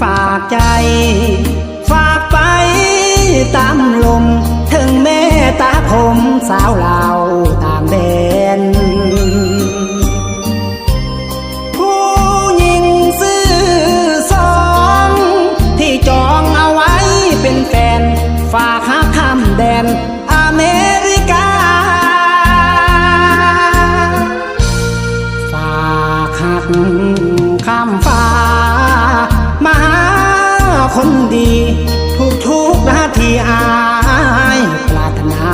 ฝากใจ ฝากไปตามลม ถึงแม่ตาผมสาวลาวต่างแดน ผู้หญิงซื่อสองที่จองเอาไว้เป็นแฟน ฝากหาข้ามแดนอเมริกา ฝากหักข้ามฟ้า คนดี ทุกทุกนาทีอายปรารถนา